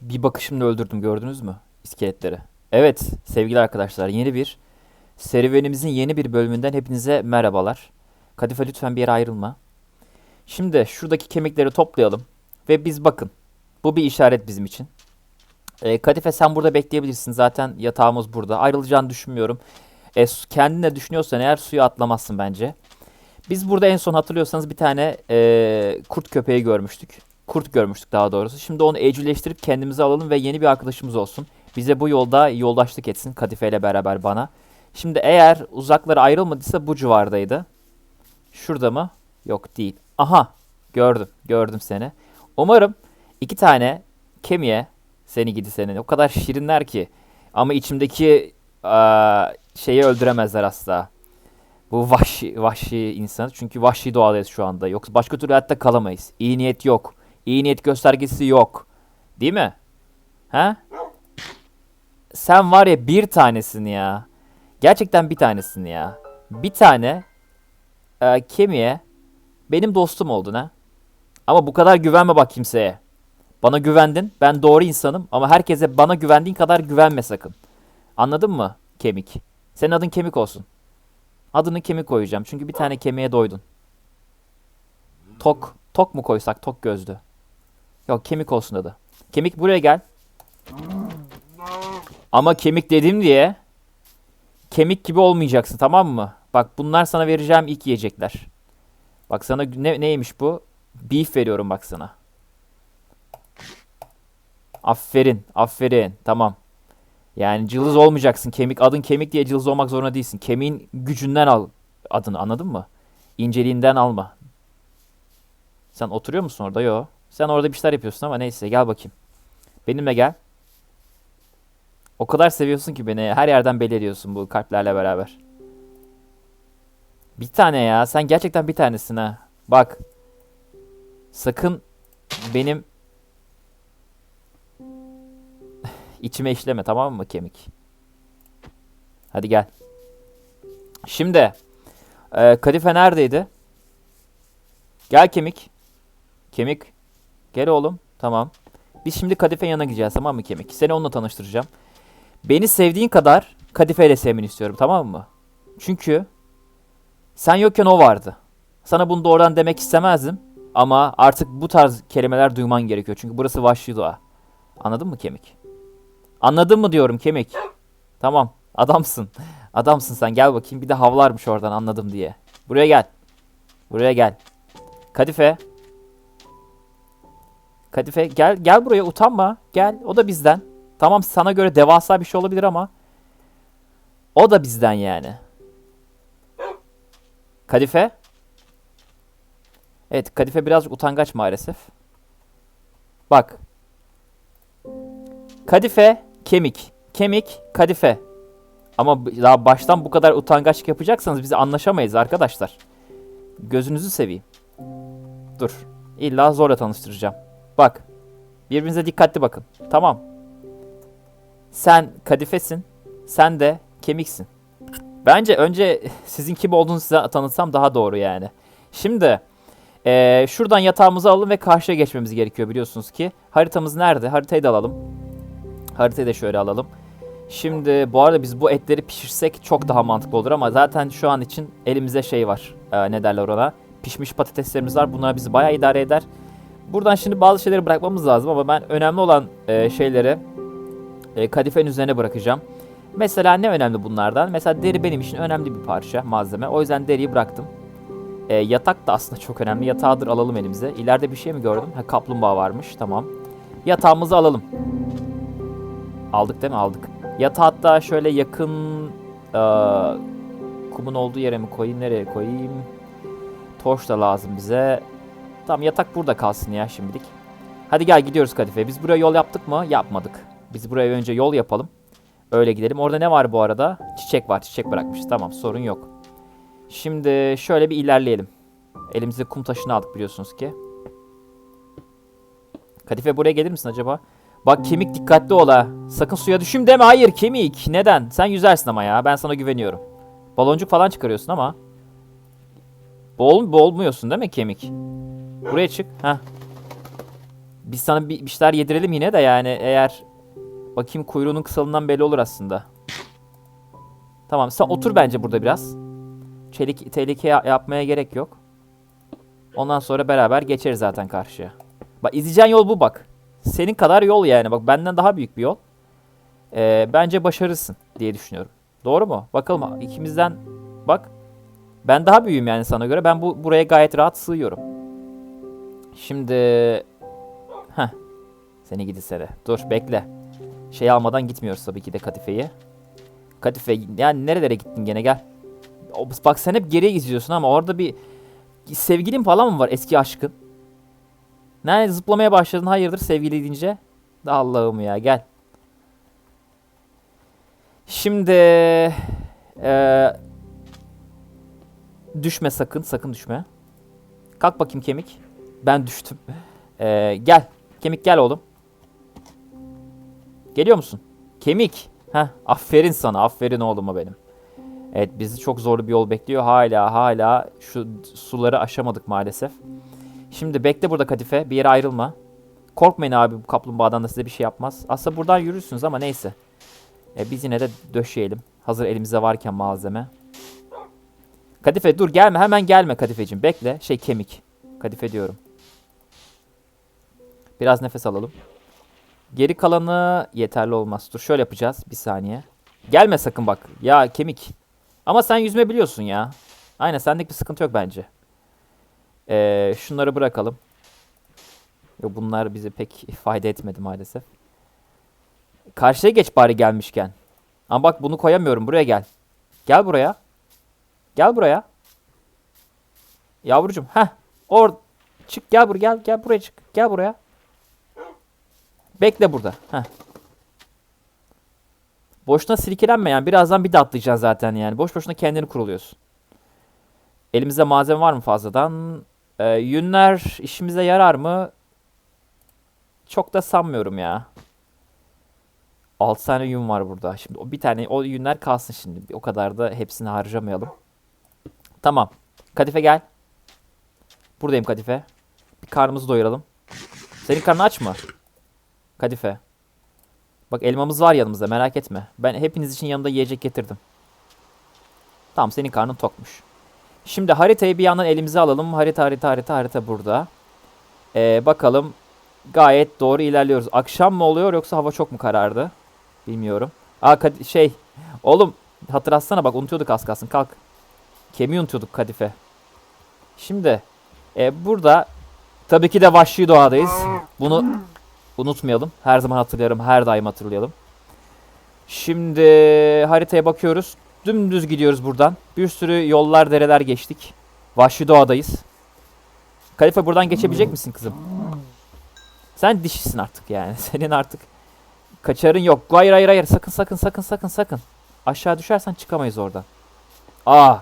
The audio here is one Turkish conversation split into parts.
Bir bakışımla öldürdüm gördünüz mü iskeletleri? Evet sevgili arkadaşlar yeni bir serüvenimizin yeni bir bölümünden hepinize merhabalar. Kadife lütfen bir yere ayrılma. Şimdi şuradaki kemikleri toplayalım ve biz bakın. Bu bir işaret bizim için. Ee, Kadife sen burada bekleyebilirsin. Zaten yatağımız burada. Ayrılacağını düşünmüyorum. E, su- kendin de düşünüyorsan eğer suya atlamazsın bence. Biz burada en son hatırlıyorsanız bir tane e, kurt köpeği görmüştük. Kurt görmüştük daha doğrusu. Şimdi onu evcilleştirip kendimize alalım ve yeni bir arkadaşımız olsun. Bize bu yolda yoldaşlık etsin Kadife ile beraber bana. Şimdi eğer uzaklara ayrılmadıysa bu civardaydı. Şurada mı? Yok değil. Aha gördüm. Gördüm seni. Umarım iki tane kemiğe seni gidi seni. O kadar şirinler ki. Ama içimdeki eee, şeyi öldüremezler asla. Bu vahşi, vahşi insanı. Çünkü vahşi doğadayız şu anda. Yoksa başka türlü hayatta kalamayız. İyi niyet yok. İyi niyet göstergesi yok. Değil mi? Ha? Sen var ya bir tanesin ya. Gerçekten bir tanesin ya. Bir tane e, kemiğe benim dostum oldun ha. Ama bu kadar güvenme bak kimseye. Bana güvendin. Ben doğru insanım. Ama herkese bana güvendiğin kadar güvenme sakın. Anladın mı? Kemik. Senin adın kemik olsun. Adını kemik koyacağım. Çünkü bir tane kemiğe doydun. Tok. Tok mu koysak? Tok gözlü. Yok kemik olsun adı. Kemik buraya gel. Ama kemik dedim diye kemik gibi olmayacaksın tamam mı? Bak bunlar sana vereceğim ilk yiyecekler. Bak sana ne, neymiş bu? Beef veriyorum bak sana. Aferin, aferin. Tamam. Yani cılız olmayacaksın. Kemik adın kemik diye cılız olmak zorunda değilsin. Kemiğin gücünden al adını anladın mı? İnceliğinden alma. Sen oturuyor musun orada? Yo. Sen orada bir şeyler yapıyorsun ama neyse gel bakayım. Benimle gel. O kadar seviyorsun ki beni. Her yerden belli ediyorsun bu kalplerle beraber. Bir tane ya. Sen gerçekten bir tanesin ha. Bak. Sakın benim içime işleme tamam mı kemik? Hadi gel. Şimdi e, Kadife neredeydi? Gel kemik. Kemik. Gel oğlum. Tamam. Biz şimdi Kadife yanına gideceğiz tamam mı kemik? Seni onunla tanıştıracağım. Beni sevdiğin kadar Kadife ile sevmeni istiyorum tamam mı? Çünkü sen yokken o vardı. Sana bunu doğrudan demek istemezdim. Ama artık bu tarz kelimeler duyman gerekiyor. Çünkü burası vahşi doğa. Anladın mı kemik? Anladın mı diyorum kemik. Tamam. Adamsın. Adamsın sen. Gel bakayım. Bir de havlarmış oradan anladım diye. Buraya gel. Buraya gel. Kadife. Kadife gel gel buraya utanma. Gel. O da bizden. Tamam sana göre devasa bir şey olabilir ama o da bizden yani. Kadife. Evet Kadife birazcık utangaç maalesef. Bak. Kadife, kemik. Kemik, kadife. Ama daha baştan bu kadar utangaçlık yapacaksanız biz anlaşamayız arkadaşlar. Gözünüzü seveyim. Dur. İlla zorla tanıştıracağım. Bak. Birbirinize dikkatli bakın. Tamam. Sen kadifesin. Sen de kemiksin. Bence önce sizin kim olduğunuzu size tanıtsam daha doğru yani. Şimdi eee, şuradan yatağımızı alalım ve karşıya geçmemiz gerekiyor biliyorsunuz ki. Haritamız nerede? Haritayı da alalım. Haritayı da şöyle alalım. Şimdi bu arada biz bu etleri pişirsek çok daha mantıklı olur ama zaten şu an için elimizde şey var. Eee, ne derler ona? Pişmiş patateslerimiz var. Bunlar bizi bayağı idare eder. Buradan şimdi bazı şeyleri bırakmamız lazım ama ben önemli olan eee, şeyleri e, kadifenin üzerine bırakacağım. Mesela ne önemli bunlardan? Mesela deri benim için önemli bir parça, malzeme. O yüzden deriyi bıraktım. E, yatak da aslında çok önemli. Yatağıdır alalım elimize. İleride bir şey mi gördüm? Ha kaplumbağa varmış. Tamam. Yatağımızı alalım. Aldık değil mi? Aldık. Yatağı hatta şöyle yakın e, kumun olduğu yere mi koyayım? Nereye koyayım? Torç da lazım bize. Tamam yatak burada kalsın ya şimdilik. Hadi gel gidiyoruz Kadife. Biz buraya yol yaptık mı? Yapmadık. Biz buraya önce yol yapalım. Öyle gidelim. Orada ne var bu arada? Çiçek var. Çiçek bırakmış. Tamam sorun yok. Şimdi şöyle bir ilerleyelim. Elimizde kum taşını aldık biliyorsunuz ki. Kadife buraya gelir misin acaba? Bak kemik dikkatli ol ha. Sakın suya düşüm deme. Hayır kemik. Neden? Sen yüzersin ama ya. Ben sana güveniyorum. Baloncuk falan çıkarıyorsun ama. Boğul, boğulmuyorsun değil mi kemik? Buraya çık. Heh. Biz sana bir, bir şeyler yedirelim yine de yani eğer bakayım kuyruğunun kısalığından belli olur aslında. Tamam sen otur bence burada biraz. Çelik tehlike ya- yapmaya gerek yok. Ondan sonra beraber geçeriz zaten karşıya. Bak izleyeceğin yol bu bak. Senin kadar yol yani. Bak benden daha büyük bir yol. Ee, bence başarırsın diye düşünüyorum. Doğru mu? Bakalım ikimizden bak. Ben daha büyüğüm yani sana göre. Ben bu buraya gayet rahat sığıyorum. Şimdi Heh. Seni gidi sene. Dur bekle. Şey almadan gitmiyoruz tabii ki de Katife'yi. Kadife yani nerelere gittin gene gel. Bak sen hep geriye gidiyorsun ama orada bir sevgilin falan mı var eski aşkın? Nerede zıplamaya başladın hayırdır sevgili deyince? Da Allah'ım ya gel. Şimdi eee, düşme sakın sakın düşme. Kalk bakayım kemik. Ben düştüm. Eee, gel. Kemik gel oğlum. Geliyor musun? Kemik. Heh, aferin sana. Aferin oğluma benim. Evet bizi çok zorlu bir yol bekliyor. Hala hala şu suları aşamadık maalesef. Şimdi bekle burada Kadife. Bir yere ayrılma. Korkmayın abi bu kaplumbağadan da size bir şey yapmaz. Aslında buradan yürürsünüz ama neyse. E, biz yine de döşeyelim. Hazır elimizde varken malzeme. Kadife dur gelme hemen gelme Kadifeciğim. Bekle. Şey kemik. Kadife diyorum. Biraz nefes alalım. Geri kalanı yeterli olmaz. Dur şöyle yapacağız. Bir saniye. Gelme sakın bak. Ya kemik. Ama sen yüzme biliyorsun ya. Aynen sendeki bir sıkıntı yok bence. Ee, şunları bırakalım. Bunlar bize pek fayda etmedi maalesef. Karşıya geç bari gelmişken. Ama bak bunu koyamıyorum. Buraya gel. Gel buraya. Gel buraya. Yavrucuğum. Heh. Or çık gel buraya gel gel buraya çık. Gel buraya. Bekle burada. Heh. Boşuna silkelenme yani. Birazdan bir de atlayacaksın zaten yani. Boş boşuna kendini kuruluyorsun. Elimizde malzeme var mı fazladan? Ee, yünler işimize yarar mı? Çok da sanmıyorum ya. 6 tane yün var burada. Şimdi o bir tane o yünler kalsın şimdi. O kadar da hepsini harcamayalım. Tamam. Kadife gel. Buradayım Kadife. Bir karnımızı doyuralım. Senin karnın aç mı? Kadife. Bak elmamız var yanımızda merak etme. Ben hepiniz için yanımda yiyecek getirdim. Tamam senin karnın tokmuş. Şimdi haritayı bir yandan elimize alalım. Harita harita harita harita burada. Ee, bakalım gayet doğru ilerliyoruz. Akşam mı oluyor yoksa hava çok mu karardı? Bilmiyorum. Aa şey oğlum hatırlatsana bak unutuyorduk az kalsın kalk. Kemiği unutuyorduk Kadife. Şimdi e, burada tabii ki de vahşi doğadayız. Bunu unutmayalım. Her zaman hatırlayalım. Her daim hatırlayalım. Şimdi haritaya bakıyoruz. Dümdüz gidiyoruz buradan. Bir sürü yollar, dereler geçtik. Vahşi doğadayız. Kalife buradan geçebilecek misin kızım? Sen dişisin artık yani. Senin artık kaçarın yok. Hayır hayır hayır. Sakın sakın sakın sakın sakın. Aşağı düşersen çıkamayız oradan. Aa.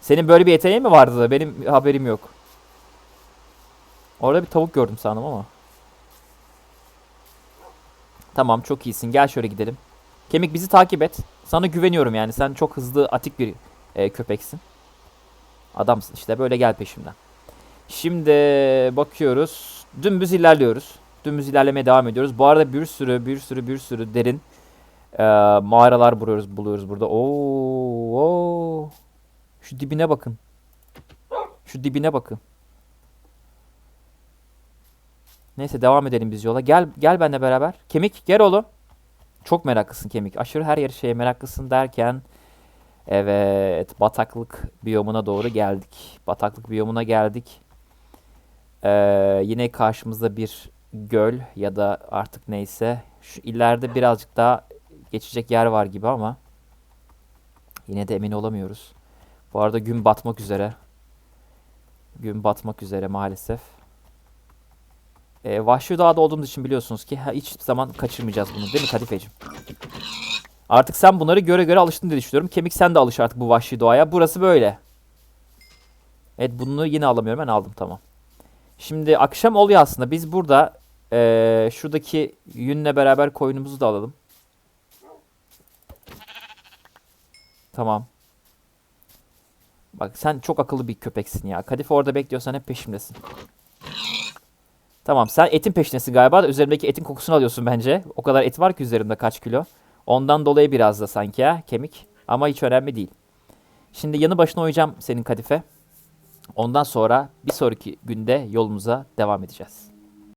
Senin böyle bir yeteneğin mi vardı? Benim haberim yok. Orada bir tavuk gördüm sandım ama. Tamam çok iyisin. Gel şöyle gidelim. Kemik bizi takip et. Sana güveniyorum yani. Sen çok hızlı, atik bir e, köpeksin. Adamsın işte. Böyle gel peşimden. Şimdi bakıyoruz. Dümdüz ilerliyoruz. Dümdüz ilerlemeye devam ediyoruz. Bu arada bir sürü, bir sürü, bir sürü derin e, mağaralar buluyoruz, buluyoruz burada. Oo, oo. Şu dibine bakın. Şu dibine bakın. Neyse devam edelim biz yola. Gel gel benimle beraber. Kemik gel oğlum. Çok meraklısın kemik. Aşırı her yer şeye meraklısın derken evet bataklık biyomuna doğru geldik. Bataklık biyomuna geldik. Ee, yine karşımızda bir göl ya da artık neyse. Şu ileride birazcık daha geçecek yer var gibi ama yine de emin olamıyoruz. Bu arada gün batmak üzere. Gün batmak üzere maalesef. Ee, Vahşi Doğa'da olduğumuz için biliyorsunuz ki hiç zaman kaçırmayacağız bunu değil mi Kadifeciğim? Artık sen bunları göre göre alıştın diye düşünüyorum. Kemik sen de alış artık bu Vahşi Doğa'ya. Burası böyle. Evet bunu yine alamıyorum. Ben aldım tamam. Şimdi akşam oluyor aslında. Biz burada ee, şuradaki yünle beraber koyunumuzu da alalım. Tamam. Bak sen çok akıllı bir köpeksin ya. Kadife orada bekliyorsan hep peşimdesin. Tamam sen etin peşindesin galiba da üzerimdeki etin kokusunu alıyorsun bence. O kadar et var ki üzerimde kaç kilo. Ondan dolayı biraz da sanki ha kemik. Ama hiç önemli değil. Şimdi yanı başına uyacağım senin kadife. Ondan sonra bir sonraki günde yolumuza devam edeceğiz.